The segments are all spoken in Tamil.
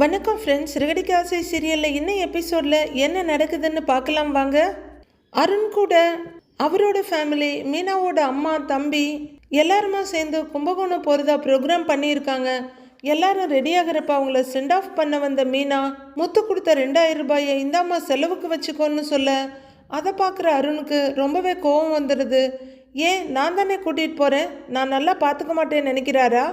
வணக்கம் ஃப்ரெண்ட்ஸ் ரெகடிக்கு ஆசை சீரியலில் இன்னும் எபிசோடில் என்ன நடக்குதுன்னு பார்க்கலாம் வாங்க. அருண் கூட அவரோட ஃபேமிலி மீனாவோட அம்மா தம்பி எல்லாருமா சேர்ந்து கும்பகோணம் போகிறதா ப்ரோக்ராம் பண்ணியிருக்காங்க. எல்லாரும் ரெடி ஆகிறப்ப அவங்கள சென்ட் ஆஃப் பண்ண வந்த மீனா முத்து கொடுத்த ரெண்டாயிரம் ரூபாயை இந்தாம்மா செலவுக்கு வச்சுக்கோன்னு சொல்ல அதை பார்க்குற அருணுக்கு ரொம்பவே கோவம் வந்துடுது. ஏன் நான் தானே கூட்டிகிட்டு போகிறேன் நான் நல்லா பார்த்துக்க மாட்டேன்னு நினைக்கிறாரா?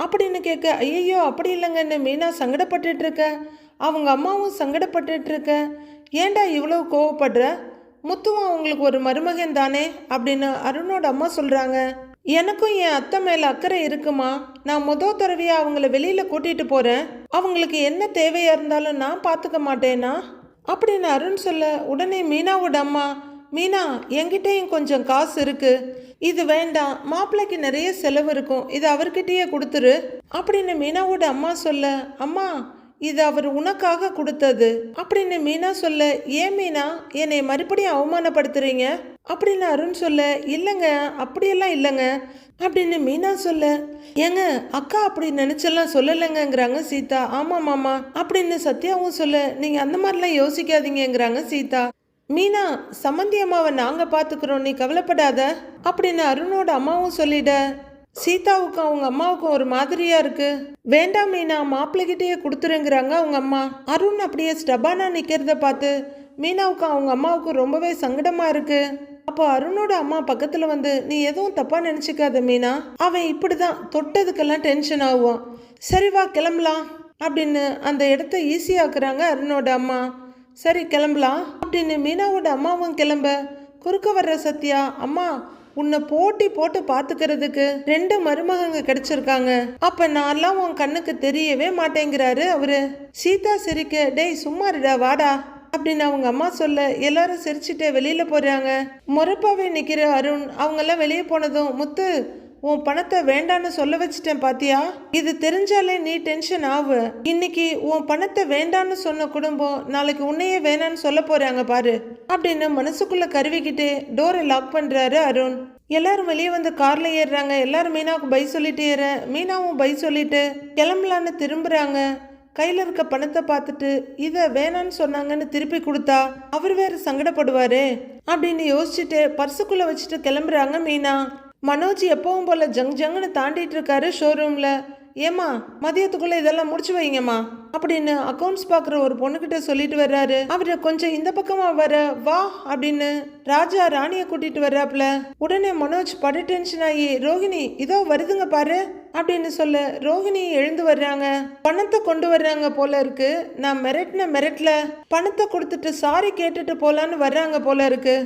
அப்படின்னு கேட்க ஐயையோ அப்படி இல்லைங்கன்னு மீனா சங்கடப்பட்டுட்டுருக்க அவங்க அம்மாவும் சங்கடப்பட்டுட்டு இருக்க ஏன்டா இவ்வளோ கோவப்படுற? முத்துவும் அவங்களுக்கு ஒரு மருமகன் தானே? அப்படின்னு அருணோட அம்மா சொல்கிறாங்க எனக்கும் என் அத்தை மேலே அக்கறை இருக்குமா? நான் முதல் தடவையாக அவங்கள வெளியில் கூட்டிகிட்டு போகிறேன் அவங்களுக்கு என்ன தேவையாக இருந்தாலும் நான் பார்த்துக்க மாட்டேனா? அப்படின்னு அருண் சொல்ல உடனே மீனாவோட அம்மா மீனா என்கிட்டயும் கொஞ்சம் காசு இருக்கு. இது வேண்டாம் மாப்பிள்ளைக்கு நிறைய செலவு இருக்கும். இது அவர்கிட்டயே கொடுத்துரு. அப்படின்னு மீனாவோட அம்மா சொல்ல அம்மா இது அவர் உனக்காக கொடுத்தது. அப்படின்னு மீனா சொல்ல ஏன் மீனா என்னை மறுபடியும் அவமானப்படுத்துறீங்க? அப்படின்னு அருண் சொல்ல இல்லைங்க அப்படியெல்லாம் இல்லைங்க. அப்படின்னு மீனா சொல்ல ஏங்க அக்கா அப்படி நினைச்செல்லாம் சொல்லலைங்கிறாங்க சீதா. ஆமாம் மாமா. அப்படின்னு சத்யாவும் சொல்ல நீங்கள் அந்த மாதிரிலாம் யோசிக்காதீங்கங்கிறாங்க சீதா. மீனா சம்மந்தி அம்மாவை நாங்கள் பார்த்துக்குறோம் நீ கவலைப்படாத. அப்படின்னு அருணோட அம்மாவும் சொல்லிட சீதாவுக்கும் அவங்க அம்மாவுக்கும் ஒரு மாதிரியா இருக்கு. வேண்டாம் மீனா மாப்பிள்ளைகிட்டேயே கொடுத்துருங்கிறாங்க அவங்க அம்மா. அருண் அப்படியே ஸ்டபானா நிற்கிறத பார்த்து மீனாவுக்கும் அவங்க அம்மாவுக்கும் ரொம்பவே சங்கடமா இருக்கு. அப்போ அருணோட அம்மா பக்கத்தில் வந்து நீ எதுவும் தப்பாக நினச்சிக்காத மீனா. அவன் இப்படி தான் தொட்டதுக்கெல்லாம் டென்ஷன் ஆகுவான். சரி வா கிளம்பலாம். அப்படின்னு அந்த இடத்த ஈஸியாக்குறாங்க அருணோட அம்மா. சரி கிளம்பலாம் அப்படின்னு மீனாவோட அம்மாவும் கிளம்ப. குறுக்க வர்ற சத்யா அம்மா உன்னை போட்டி போட்டு பார்த்துக்கிறதுக்கு ரெண்டு மருமகங்க கிடைச்சிருக்காங்க. அப்ப நான்லாம் உன் கண்ணுக்கு தெரியவே மாட்டேங்கிறாரு அவரு. சீதா சிரிக்க டேய் சும்மா இருடா வாடா. அப்படின்னு அவங்க அம்மா சொல்ல எல்லாரும் சிரிச்சுட்டு வெளியில போறாங்க. முறப்பாவே நிக்கிற அருண் அவங்கெல்லாம் வெளியே போனதும் முத்து உன் பணத்தை வேண்டான்னு சொல்ல வச்சிட்டேன் பாத்தியா? இது தெரிஞ்சாலே நீ டென்ஷன் ஆவு. இன்னைக்கு உன் பணத்தை வேண்டான்னு சொன்ன குடும்பம் நாளைக்கு உன்னையே வேணான்னு சொல்ல போறாங்க பாரு. அப்படின்னு மனசுக்குள்ள கருவிக்கிட்டு டோரை லாக் பண்றாரு அருண். எல்லாரும் வெளியே வந்து கார்ல ஏறுறாங்க. எல்லாரும் மீனாவுக்கு பை சொல்லிட்டு ஏற. மீனாவும் பை சொல்லிட்டு கிளம்பலான்னு திரும்புறாங்க. கையில் இருக்க பணத்தை பார்த்துட்டு இதை வேணான்னு சொன்னாங்கன்னு திருப்பி கொடுத்தா அவர் வேற சங்கடப்படுவாரு. அப்படின்னு யோசிச்சுட்டு பர்சுக்குள்ள வச்சுட்டு கிளம்புறாங்க மீனா. மனோஜ் எப்பவும் போல் ஜங் ஜங்குன்னு தாண்டிட்டு இருக்காரு ஷோரூமில் ஏமா மதியத்துக்குள்ளே இதெல்லாம் முடிச்சு வைங்கம்மா அப்படின்னு அக்கவுண்ட்ஸ் பார்க்குற ஒரு பொண்ணுக்கிட்ட சொல்லிட்டு வர்றாரு. அவர் கொஞ்சம் இந்த பக்கமாக வர வா அப்படின்னு ராஜா ராணியை கூட்டிட்டு வர்றாப்புல. உடனே மனோஜ் படு டென்ஷன் ஆகி ரோகிணி இதோ வருதுங்க பாரு அப்படின்னு சொல்ல ரோகிணி எழுந்து வர்றாங்க. பணத்தை கொண்டு வர்றாங்க போல இருக்கு. நான் மிரட்டின மிரட்டல பணத்தை கொடுத்துட்டு சாரி கேட்டுட்டு போலான்னு வர்றாங்க போல இருக்கு.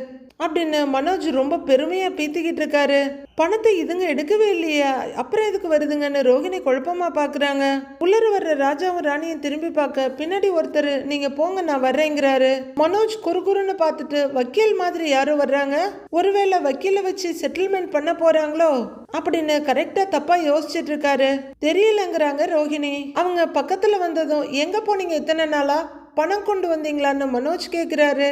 அப்படின்னு மனோஜ் ரொம்ப பெருமையாக பீத்திக்கிட்டு இருக்காரு. பணத்தை இதுங்க எடுக்கவே இல்லையா. அப்புறம் எதுக்கு வருதுங்கன்னு ரோகிணி குழப்பமாக பார்க்குறாங்க உள்ளர வர்ற ராஜாவும் ராணியும் திரும்பி பார்க்க பின்னாடி ஒருத்தர் நீங்கள் போங்க நான் வர்றேங்கிறாரு. மனோஜ் குறுகுறுன்னு பார்த்துட்டு வக்கீல் மாதிரி யாரோ வர்றாங்க? ஒருவேளை வக்கீலை வச்சு செட்டில்மெண்ட் பண்ண போகிறாங்களோ அப்படின்னு கரெக்டாக தப்பாக யோசிச்சுட்டு இருக்காரு. தெரியலங்கிறாங்க ரோகிணி. அவங்க பக்கத்தில் வந்ததும் எங்கே போனீங்க இத்தனை நாளா? பணம் கொண்டு வந்தீங்களான்னு மனோஜ் கேட்குறாரு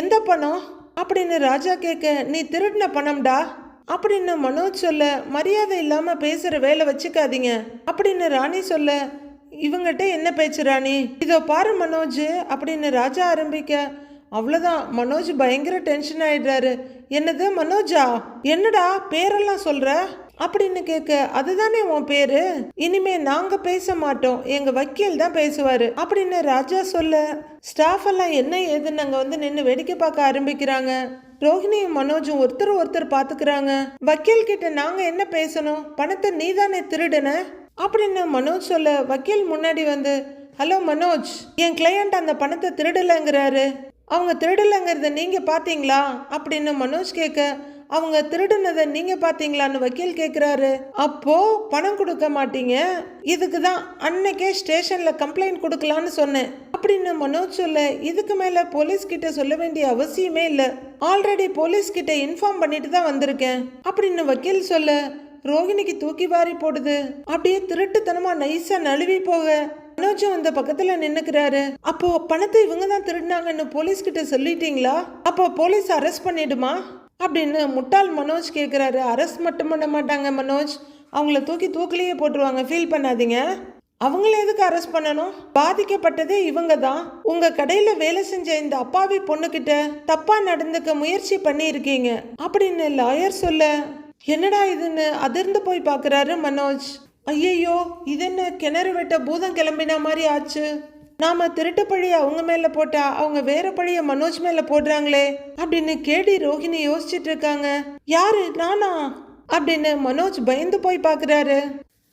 எந்த பணம்? அப்படின்னு ராஜா கேட்க நீ திருடின பணம்டா? அப்படின்னு மனோஜ் சொல்ல மரியாதை இல்லாமல் பேசுகிற வேலை வச்சுக்காதீங்க. அப்படின்னு ராணி சொல்ல இவங்ககிட்ட என்ன பேச்சு ராணி? இதோ பாரு மனோஜ் அப்படின்னு ராஜா ஆரம்பிக்க அவ்வளோதான் மனோஜ் பயங்கர டென்ஷன் ஆயிடுறாரு. என்னது மனோஜா? என்னடா பேரெல்லாம் சொல்கிற அப்படின்னு கேட்க அதுதானே உன் பேரு? இனிமே நாங்க பேச மாட்டோம். எங்க வக்கீல் தான் பேசுவாரு. அப்படின்னு ராஜா சொல்ல ஸ்டாஃப் எல்லாம் என்ன ஏதுன்னு அங்க வந்து நின்று வேடிக்கை பார்க்க ஆரம்பிக்கிறாங்க. ரோஹிணியும் மனோஜும் ஒருத்தர் ஒருத்தர் பாத்துக்கிறாங்க வக்கீல் கிட்ட நாங்க என்ன பேசணும்? பணத்தை நீதானே திருடுன? அப்படின்னு மனோஜ் சொல்ல வக்கீல் முன்னாடி வந்து ஹலோ மனோஜ் என் கிளையண்ட் அந்த பணத்தை திருடலைங்கிறாரு. அவங்க திருடலைங்கிறத நீங்க பாத்தீங்களா அப்படின்னு மனோஜ் கேட்க அவங்க திருடுனதை நீங்க பாத்தீங்களான்னு வக்கீல் கேக்குறாரு. அப்போ பணம் கொடுக்க மாட்டீங்க. இதுக்கு தான் அன்னைக்கே ஸ்டேஷன்ல கம்ப்ளைண்ட் கொடுக்கலான்னு சொன்னேன். அப்படின்னு மனோஜ் சொல்ல இதுக்கு மேல போலீஸ் கிட்ட சொல்ல வேண்டிய அவசியமே இல்ல. ஆல்ரெடி போலீஸ் கிட்ட இன்ஃபார்ம் பண்ணிட்டு தான் வந்திருக்கேன். அப்படின்னு வக்கீல் சொல்ல ரோகிணிக்கு தூக்கி வாரி போடுது. அப்படியே திருட்டுத்தனமா நைஸா நழுவி போக மனோஜும் அந்த பக்கத்துல நின்னுக்கிறாரு. அப்போ பணத்தை இவங்க தான் திருடினாங்கன்னு போலீஸ் கிட்ட சொல்லிட்டீங்களா? அப்போ போலீஸ் அரெஸ்ட் பண்ணிடுமா? அப்படின்னு முட்டாள் மனோஜ் கேட்குறாரு அரெஸ்ட் மட்டும் பண்ண மாட்டாங்க மனோஜ். அவங்கள தூக்கி தூக்கிலேயே போட்டுருவாங்க. ஃபீல் பண்ணாதீங்க. அவங்கள எதுக்கு அரெஸ்ட் பண்ணணும்? பாதிக்கப்பட்டதே இவங்க தான் உங்க கடையில வேலை செஞ்ச இந்த அப்பாவி பொண்ணுகிட்ட தப்பா நடந்துக்க முயற்சி பண்ணியிருக்கீங்க. அப்படின்னு லாயர் சொல்ல என்னடா இதுன்னு அதிர்ந்து போய் பார்க்குறாரு மனோஜ். ஐயையோ இதென்ன கிணறு வெட்ட பூதம் கிளம்பின மாதிரி ஆச்சு. நாம திருட்டு பழிய அவங்க மேல போட்டா அவங்க வேற பழிய மனோஜ் மேல போடுறாங்களே அப்படின்னு கேடி ரோஹிணி யோசிச்சுட்டு இருக்காங்க. யாரு? நானா? அப்படின்னு மனோஜ் பயந்து போய் பாக்குறாரு.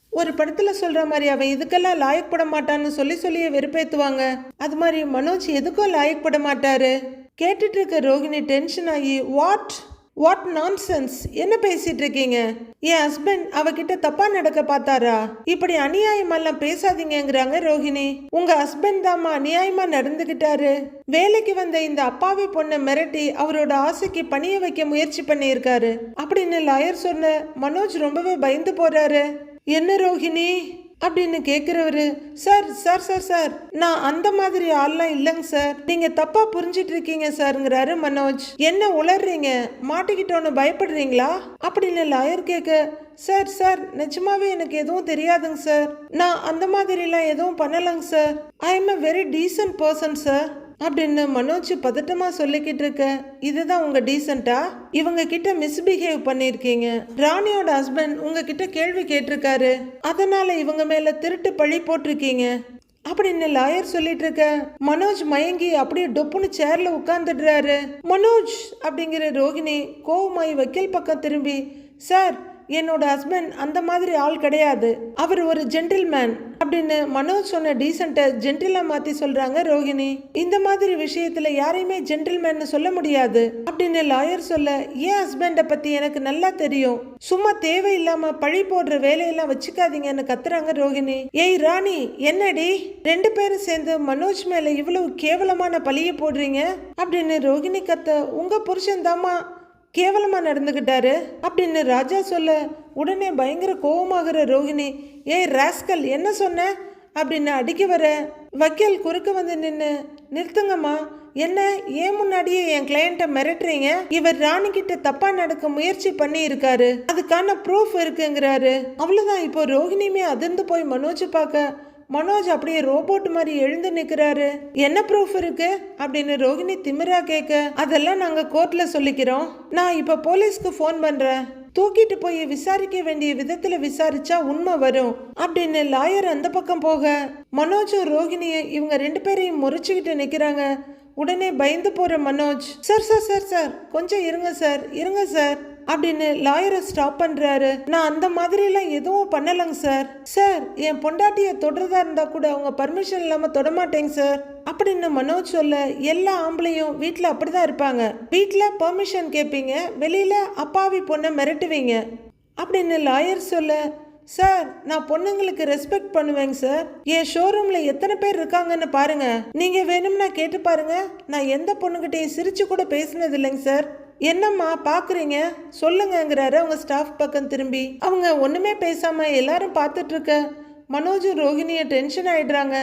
ஒரு படத்துல சொல்ற மாதிரி அவன் இதுக்கெல்லாம் லாயக்கப்பட மாட்டான்னு சொல்லி சொல்லியே வெறுப்பேத்துவாங்க. அது மாதிரி மனோஜ் எதுக்கும் லாயக்கப்பட மாட்டாரு. கேட்டுட்டு இருக்க ரோகிணி டென்ஷன் ஆகி வாட் வாட் நான்சென்ஸ் என்ன பேசிட்டு இருக்கீங்க என் ஹஸ்பண்ட் அவகிட்ட தப்பா நடக்க பார்த்தாரா? இப்படி அநியாயமெல்லாம் பேசாதீங்கங்கிறாங்க ரோஹிணி. உங்க ஹஸ்பண்ட் தாமா அநியாயமா நடந்துகிட்டாரு. வேலைக்கு வந்த இந்த அப்பாவி பொண்ணை மிரட்டி அவரோட ஆசைக்கு பணிய வைக்க முயற்சி பண்ணியிருக்காரு. அப்படின்னு லாயர் சொன்ன மனோஜ் ரொம்பவே பயந்து போறாரு. என்ன ரோஹிணி? அப்படின்னு கேட்குறவரு சார் சார் சார் சார் நான் அந்த மாதிரி ஆள்லாம் இல்லைங்க சார். நீங்க தப்பா புரிஞ்சிட்டு இருக்கீங்க சார்ங்கிறாரு மனோஜ். என்ன உளர்றீங்க? மாட்டிக்கிட்டோன்னு பயப்படுறீங்களா? அப்படின்னு லாயர் கேட்க சார் சார் நிஜமாவே எனக்கு எதுவும் தெரியாதுங்க சார். நான் அந்த மாதிரிலாம் எதுவும் பண்ணலைங்க sir. I am a very decent person sir அப்படின்னு மனோஜ் பதட்டமா சொல்லிக்கிட்டு இருக்க? இதுதான் உங்க டீசெண்டா? இவங்க கிட்ட மிஸ்பிஹேவ் பண்ணிருக்கீங்க. ராணியோட ஹஸ்பண்ட் உங்ககிட்ட கேள்வி கேட்டிருக்காரு. அதனால இவங்க மேல திருட்டு பழி போட்டிருக்கீங்க. அப்படின்னு லாயர் சொல்லிட்டு இருக்க? மனோஜ் மயங்கி அப்படியே டொப்புன்னு சேர்ல உட்காந்துடுறாரு மனோஜ் அப்படிங்கிற ரோகிணி கோவமாய் வக்கீல் பக்கம் திரும்பி சார் என்னோட ஹஸ்பண்ட் அந்த மாதிரி ஆள் கிடையாது. அவர் ஒரு ஜென்டில்மேன் அப்படின்னு மனோஜ் சொன்ன டீசென்ட்டை ஜென்டிலா மாத்தி சொல்றாங்க ரோகிணி. இந்த மாதிரி விஷயத்துல யாரையுமே ஜென்டில்மேன் சொல்ல முடியாது அப்படின்னு லாயர் சொல்ல என் ஹஸ்பண்டை பத்தி எனக்கு நல்லா தெரியும்? சும்மா தேவையில்லாம பழி போடுற வேலையெல்லாம் வச்சுக்காதீங்கன்னு கத்துறாங்க ரோகிணி. ஏய் ராணி என்னடி? ரெண்டு பேரும் சேர்ந்து மனோஜ் மேல இவ்வளவு கேவலமான பழிய போடுறீங்க? அப்படின்னு ரோகிணி கத்த உங்க புருஷன் தாமா கேவலமாக நடந்துக்கிட்டாரு அப்படின்னு ராஜா சொல்ல உடனே பயங்கர கோவமாகிற ரோகிணி ஏய் ராஸ்கல் என்ன சொன்ன? அப்படின்னு அடிக்க வர வக்கீல் குறுக்க வந்து நின்று நிறுத்துங்கம்மா என்ன ஏன் முன்னாடியே என் கிளையண்ட்டை மிரட்டுறீங்க? இவர் ராணி கிட்ட தப்பா நடக்க முயற்சி பண்ணி இருக்காரு அதுக்கான ப்ரூஃப் இருக்குங்கிறாரு. அவ்வளவுதான். இப்போ ரோகிணியுமே அதிர்ந்து போய் மனோஜ் பார்க்க மனோஜ் அப்படியே ரோபோட் மாதிரி எழுந்து நிற்கிறாரு என்ன ப்ரூஃப் இருக்கு? அப்படின்னு ரோகிணி திமிரா கேட்க அதெல்லாம் நாங்க கோர்ட்ல சொல்லிக்கிறோம். நான் இப்ப போலீஸ்க்கு ஃபோன் பண்றேன். தூக்கிட்டு போய் விசாரிக்க வேண்டிய விதத்துல விசாரிச்சா உண்மை வரும் அப்படின்னு லாயர் அந்த பக்கம் போக மனோஜும் ரோஹிணியும் இவங்க ரெண்டு பேரையும் முறைச்சுக்கிட்டு நிக்கிறாங்க. உடனே பயந்து போற Manoj sir sir sir sir கொஞ்சம் இருங்க சார் இருங்க சார். அப்படின்னு லாயரை ஸ்டாப் பண்ணுறாரு நான் அந்த மாதிரிலாம் எதுவும் பண்ணலங்க சார் சார் என் பொண்டாட்டியை தொடுறதா இருந்தால் கூட அவங்க பர்மிஷன் இல்லாமல் தொடமாட்டேங்க சார் அப்படின்னு மனோஜ் சொல்ல எல்லா ஆம்பளையும் வீட்டில் அப்படிதான் இருப்பாங்க. வீட்டில் பர்மிஷன் கேட்பீங்க வெளியில் அப்பாவி பொண்ணை மிரட்டுவீங்க அப்படின்னு லாயர் சொல்ல சார் நான் பொண்ணுங்களுக்கு ரெஸ்பெக்ட் பண்ணுவேங்க சார் என் ஷோரூம்ல எத்தனை பேர் இருக்காங்கன்னு பாருங்க. நீங்க வேணும்னா கேட்டு பாருங்க. நான் எந்த பொண்ணுகிட்டையும் சிரிச்சு கூட பேசினது இல்லைங்க சார் என்னம்மா பாக்குறீங்க? சொல்லுங்கங்கிறாரு அவங்க ஸ்டாஃப் பக்கம் திரும்பி. அவங்க ஒண்ணுமே பேசாம எல்லாரும் பார்த்துட்டு இருக்க மனோஜும் ரோஹிணியும் டென்ஷன் ஆயிடுறாங்க.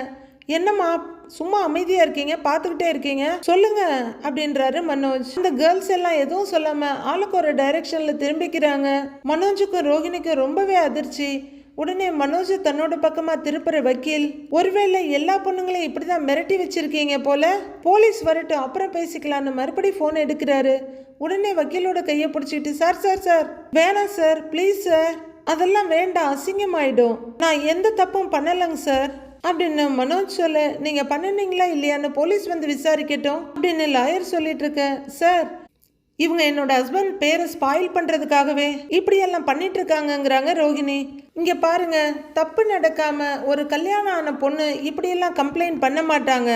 என்னம்மா சும்மா அமைதியாக இருக்கீங்க? பார்த்துக்கிட்டே இருக்கீங்க? சொல்லுங்க அப்படின்றாரு மனோஜ். இந்த கேர்ள்ஸ் எல்லாம் எதுவும் சொல்லாம ஆளுக்கு ஒரு டைரக்ஷன்ல திரும்பிக்கிறாங்க. மனோஜுக்கும் ரோஹிணிக்கும் ரொம்பவே அதிர்ச்சி. உடனே மனோஜ் தன்னோட பக்கமா திருப்புற வக்கீல் ஒருவேளை எல்லா பொண்ணுங்களையும் இப்படிதான் மிரட்டி வச்சிருக்கீங்க போல? போலீஸ் வரட்டும் அப்புறம் பேசிக்கலான்னு மறுபடி ஃபோன் எடுக்கிறாரு. உடனே வக்கீலோட கையை பிடிச்சிட்டு சார் சார் சார் வேணாம் சார் ப்ளீஸ் சார். அதெல்லாம் வேண்டாம் அசிங்கமாயிடும். நான் எந்த தப்பும் பண்ணலைங்க சார். அப்படின்னு மனோஜ் சொல்ல நீங்க பண்ணுனீங்களா இல்லையான்னு போலீஸ் வந்து விசாரிக்கட்டும் அப்படின்னு லாயர் சொல்லிட்டு இருக்க சார் இவங்க என்னோட ஹஸ்பண்ட் பேரை ஸ்பாயில் பண்றதுக்காகவே இப்படியெல்லாம் பண்ணிட்டு இருக்காங்கங்கிறாங்க ரோகிணி இங்க பாருங்க தப்பு நடக்காம ஒரு கல்யாணம் ஆன பொண்ணு இப்படியெல்லாம் கம்ப்ளைண்ட் பண்ண மாட்டாங்க.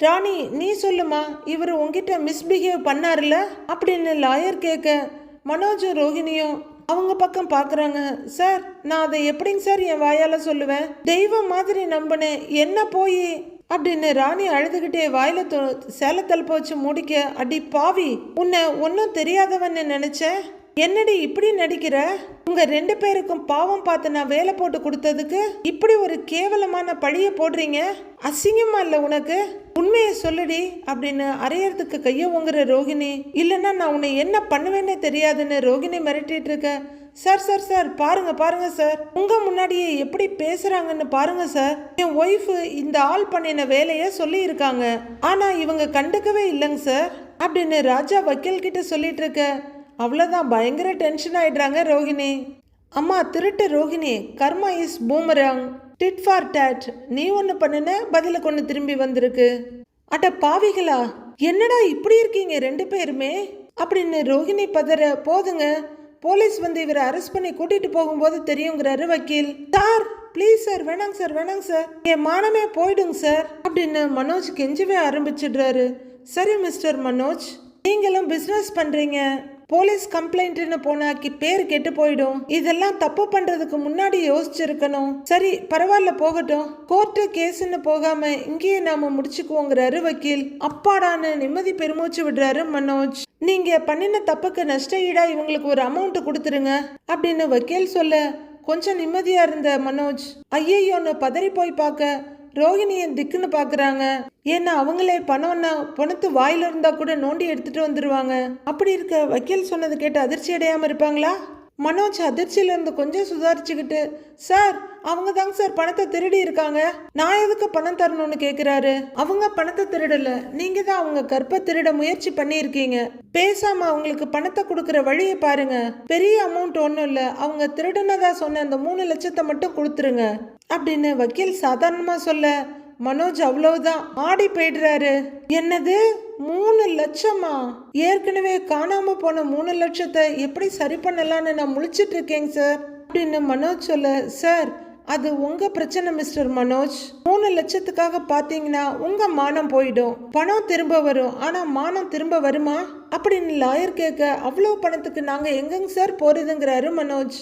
ராணி நீ சொல்லுமா இவர் உங்ககிட்ட மிஸ்பிஹேவ் பண்ணார்ல அப்படின்னு லாயர் கேட்க மனோஜும் ரோகிணியும் அவங்க பக்கம் பார்க்குறாங்க சார் நான் அதை எப்படிங்க சார் என் வாயால் சொல்லுவேன்? தெய்வம் மாதிரி நம்பினேன் என்ன போய்? அப்படின்னு ராணி அழுதுகிட்டே வாயில தொ சேலத்தல் வச்சு முடிக்க அடி பாவி உன்னை ஒன்றும் தெரியாதவன்னு நினைச்சேன். என்னடி இப்படி நடிக்கிற? உங்க ரெண்டு பேருக்கும் பாவம் பார்த்து நான் வேலை போட்டு கொடுத்ததுக்கு இப்படி ஒரு கேவலமான பழிய போடுறீங்க? அசிங்கமா இல்ல உனக்கு? உண்மையை சொல்லுடி அப்படின்னு அரையறதுக்கு கைய உங்குற ரோகிணி. இல்லைன்னா நான் உன்னை என்ன பண்ணுவேன்னே தெரியாதுன்னு ரோகிணி மிரட்டிட்டு இருக்க. சார் சார் சார் பாருங்க பாருங்க சார். உங்க முன்னாடியே எப்படி பேசுறாங்கன்னு பாருங்க சார். என் ஒய்ஃபு இந்த ஆள் பண்ணின வேலையை சொல்லி இருக்காங்க ஆனா இவங்க கண்டுக்கவே இல்லைங்க சார் அப்படின்னு ராஜா வக்கீல் கிட்ட சொல்லிட்டு இருக்க. அவ்வளோதான் பயங்கர டென்ஷன் ஆயிடுறாங்க ரோகிணி அம்மா திருட்டு Rohini karma is boomerang tit for tat நீ ஒன்று பண்ணுன பதிலுக்கு ஒன்று திரும்பி வந்திருக்கு. அட பாவிகளா என்னடா இப்படி இருக்கீங்க ரெண்டு பேருமே? அப்படின்னு ரோகிணி பதற போதுங்க. போலீஸ் வந்து இவரை அரெஸ்ட் பண்ணி கூட்டிட்டு போகும்போது தெரியுங்கிறாரு வக்கீல். சார் ப்ளீஸ் சார் வேணாங்க சார் வேணாங்க சார் என் மானமே போயிடுங்க சார் அப்படின்னு மனோஜ் கெஞ்சவே ஆரம்பிச்சிடுறாரு. சரி மிஸ்டர் மனோஜ் நீங்களும் பிஸ்னஸ் பண்ணுறீங்க போலீஸ் கம்ப்ளைண்ட்னு போனாக்கி பேர் கெட்டு போயிடும். இதெல்லாம் தப்பு பண்றதுக்கு முன்னாடி யோசிச்சிருக்கணும். சரி பரவாயில்ல போகட்டும். கோர்ட்டு கேஸ்ன்னு போகாம இங்கேயே நாம முடிச்சுக்குவோங்கிறாரு வக்கீல். அப்பாடான்னு நிம்மதி பெருமூச்சு விடுறாரு மனோஜ். நீங்க பண்ணின தப்புக்கு நஷ்ட ஈடா இவங்களுக்கு ஒரு அமௌண்ட் கொடுத்துருங்க அப்படின்னு வக்கீல் சொல்ல கொஞ்சம் நிம்மதியா இருந்த மனோஜ். ஐயையோன்னு பதறி போய் பார்க்க ரோகிணியை திக்குன்னு பார்க்குறாங்க ஏன்னா அவங்களே பணம்னா பணத்து வாயில் இருந்தால் கூட நோண்டி எடுத்துகிட்டு வந்துடுவாங்க அப்படி இருக்க வக்கீல் சொன்னது கேட்டு அதிர்ச்சி அடையாமல் இருப்பாங்களா? மனோஜ் அதிர்ச்சியிலேருந்து கொஞ்சம் சுதாரிச்சுக்கிட்டு சார் அவங்க தாங்க சார் பணத்தை திருடி இருக்காங்க. நான் எதுக்கு பணம் தரணும்னு கேட்குறாரு அவங்க பணத்தை திருடல. நீங்க தான் அவங்க கற்பை திருட முயற்சி பண்ணியிருக்கீங்க. பேசாம அவங்களுக்கு பணத்தை கொடுக்குற வழியை பாருங்க. பெரிய அமௌண்ட் ஒன்றும் இல்லை. அவங்க திருடுனதா சொன்ன அந்த மூணு லட்சத்தை மட்டும் கொடுத்துருங்க. அப்படின்னு வக்கீல் சாதாரணமாக சொல்ல மனோஜ் அவ்வளவுதான் ஆடி போயிடுறாரு. என்னது? மூணு லட்சமா? ஏற்கனவே காணாம போன மூணு லட்சத்தை எப்படி சரி பண்ணலாம்னு நான் முழிச்சிட்டு இருக்கேங்க சார். அப்படின்னு மனோஜ் சொல்ல சார் அது உங்க பிரச்சனை மிஸ்டர் மனோஜ். மூணு லட்சத்துக்காக பாத்தீங்கன்னா உங்க மானம் போயிடும். பணம் திரும்ப வரும். ஆனா மானம் திரும்ப வருமா? அப்படின்னு லாயர் கேட்க அவ்வளோ பணத்துக்கு நாங்க எங்கங்க சார் போறதுங்கிறாரு மனோஜ்.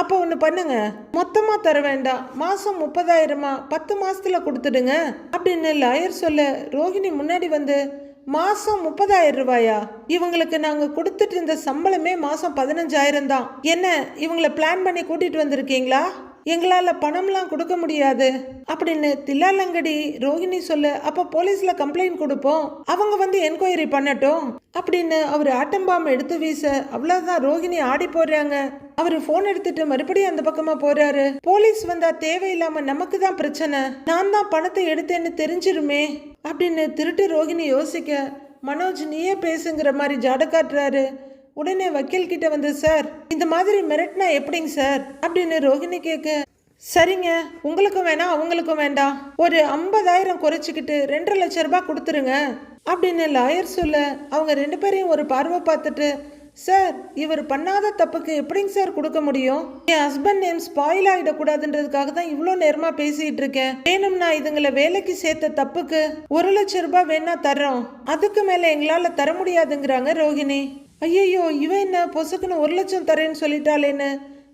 அப்போ ஒன்று பண்ணுங்க. மொத்தமாக தர வேண்டாம். மாதம் முப்பதாயிரமா? பத்து மாதத்தில் கொடுத்துடுங்க. அப்படின்னு லாயர் சொல்ல ரோகிணி முன்னாடி வந்து மாதம் முப்பதாயிரம் ரூபாயா? இவங்களுக்கு நாங்கள் கொடுத்துட்டு இருந்த சம்பளமே மாதம் பதினஞ்சாயிரம் தான். என்ன இவங்களை பிளான் பண்ணி கூட்டிகிட்டு வந்திருக்கீங்களா? எங்களால் பணம்லாம் கொடுக்க முடியாது. அப்படின்னு தில்லாலங்கடி ரோஹிணி சொல்ல அப்போ போலீஸில் கம்ப்ளைண்ட் கொடுப்போம். அவங்க வந்து என்கொயரி பண்ணட்டும். அப்படின்னு அவர் ஆட்டம்பாம் எடுத்து வீச அவ்வளோதான் ரோஹிணி ஆடி போடுறாங்க. அவர் ஃபோன் எடுத்துட்டு மறுபடியும் அந்த பக்கமா போறாரு. போலீஸ் வந்தா தேவையில்லாம நமக்கு தான் பிரச்சனை. நான் தான் பணத்தை எடுத்தேன்னு தெரிஞ்சிருமே. அப்படின்னு திருட்டு ரோகிணி யோசிக்க மனோஜ் நீயே பேசுங்கிற மாதிரி ஜாட காட்டுறாரு. உடனே வக்கீல் கிட்ட வந்து சார் இந்த மாதிரி மிரட்டினா எப்படிங்க சார்? அப்படின்னு ரோகிணி கேட்க சரிங்க உங்களுக்கும் வேணாம் அவங்களுக்கும் வேண்டாம் ஒரு ஐம்பதாயிரம் குறைச்சிக்கிட்டு ரெண்டரை லட்ச ரூபாய் கொடுத்துருங்க. அப்படின்னு லாயர் சொல்ல அவங்க ரெண்டு பேரையும் ஒரு பார்வை பார்த்துட்டு சார் இவர் பண்ணாத தப்புக்கு எப்படிங்க சார் கொடுக்க முடியும்? என் ஹஸ்பண்ட் நேம் ஸ்பாயில் ஆகிடக்கூடாதுன்றதுக்காக தான் இவ்வளோ நேரமாக பேசிகிட்டு இருக்கேன். வேணும்னா இதுங்களை வேலைக்கு சேர்த்த தப்புக்கு ஒரு லட்ச ரூபாய் வேணா தர்றோம். அதுக்கு மேலே எங்களால் தர முடியாதுங்கிறாங்க ரோகிணி ஐயையோ இவன் என்ன? பொசுக்குன்னு ஒரு லட்சம் தரேன்னு சொல்லிட்டாளேன்னு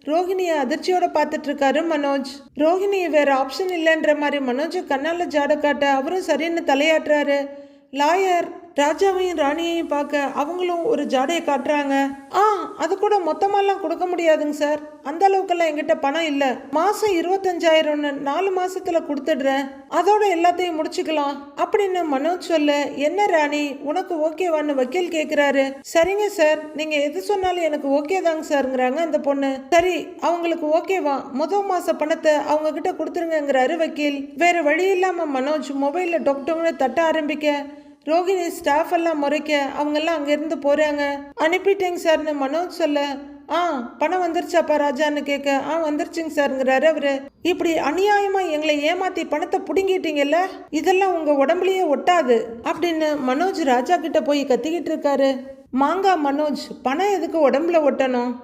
ரோகிணியை அதிர்ச்சியோட பார்த்துட்டு இருக்காரு மனோஜ். ரோஹிணி வேற ஆப்ஷன் இல்லைன்ற மாதிரி மனோஜ் கண்ணால ஜாட காட்ட அவரும் சரின்னு தலையாட்டுறாரு. லாயர் ராஜாவையும் ராணியையும் பார்க்க அவங்களும் ஒரு ஜாடையை காட்டுறாங்க. ஆ அது கூட மொத்தமாலாம் கொடுக்க முடியாதுங்க சார். அந்த அளவுக்கெல்லாம் எங்கிட்ட பணம் இல்லை. மாசம் இருபத்தஞ்சாயிரம்னு நாலு மாசத்துல கொடுத்துடுறேன். அதோட எல்லாத்தையும் முடிச்சுக்கலாம். அப்படின்னு மனோஜ் சொல்ல என்ன ராணி உனக்கு ஓகேவான்னு வக்கீல் கேட்கிறாரு சரிங்க சார் நீங்க எது சொன்னாலும் எனக்கு ஓகே தாங்க சார்ங்கிறாங்க அந்த பொண்ணு. சரி அவங்களுக்கு ஓகேவா? முதல் மாச பணத்தை அவங்க கிட்ட கொடுத்துருங்கிறாரு வக்கீல். வேற வழி இல்லாம மனோஜ் மொபைல்ல டொக்டொங்னு தட்ட ஆரம்பிக்க ரோகிணி ஸ்டாஃப் எல்லாம் முறைக்க அவங்கெல்லாம் அங்கேருந்து போகிறாங்க அனுப்பிட்டேங்க சார்னு மனோஜ் சொல்ல ஆ பணம் வந்துருச்சாப்பா ராஜான்னு கேட்க ஆ வந்துருச்சுங்க சாருங்கிறாரு அவரு. இப்படி அநியாயமா எங்களை ஏமாத்தி பணத்தை புடுங்கிட்டீங்கல்ல? இதெல்லாம் உங்க உடம்புலயே ஒட்டாது. அப்படின்னு மனோஜ் ராஜா கிட்ட போய் கத்திக்கிட்டு இருக்காரு. மாங்கா மனோஜ் பணம் எதுக்கு உடம்புல ஒட்டணும்?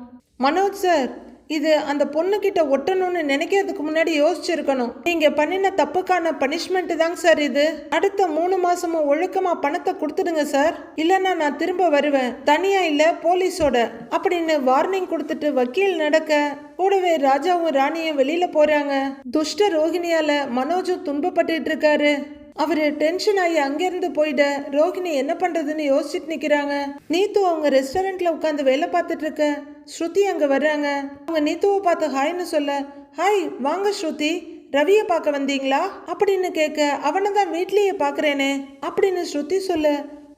மனோஜ் சார் இது அந்த பொண்ணுக்கிட்ட ஒட்டணும்னு நினைக்கிறதுக்கு முன்னாடி யோசிச்சிருக்கணும். நீங்க பண்ணின தப்புக்கான பனிஷ்மெண்ட் தாங்க சார் இது. அடுத்த மூணு மாசமும் ஒழுக்கமா பணத்தை கொடுத்துடுங்க சார். இல்லைன்னா நான் திரும்ப வருவேன். தனியா இல்ல போலீஸோட. அப்படின்னு வார்னிங் கொடுத்துட்டு வக்கீல் நடக்க கூடவே ராஜாவும் ராணியும் வெளியில போறாங்க. துஷ்ட ரோகிணியால மனோஜும் துன்பப்பட்டு இருக்காரு. அவரு டென்ஷன் ஆகி அங்கிருந்து போயிட ரோகிணி என்ன பண்றதுன்னு யோசிச்சுட்டு நிக்கிறாங்க. நீத்து அவங்க ரெஸ்டாரண்ட்ல உட்காந்து வேலை பார்த்துட்டு இருக்க. ஸ்ருதி அங்கே வர்றாங்க. அவங்க நீத்துவை பார்த்து ஹாய்னு சொல்ல ஹாய் வாங்க ஸ்ருதி. ரவியை பார்க்க வந்தீங்களா? அப்படின்னு கேட்க அவனை தான் வீட்லேயே பார்க்குறேனே அப்படின்னு ஸ்ருதி சொல்ல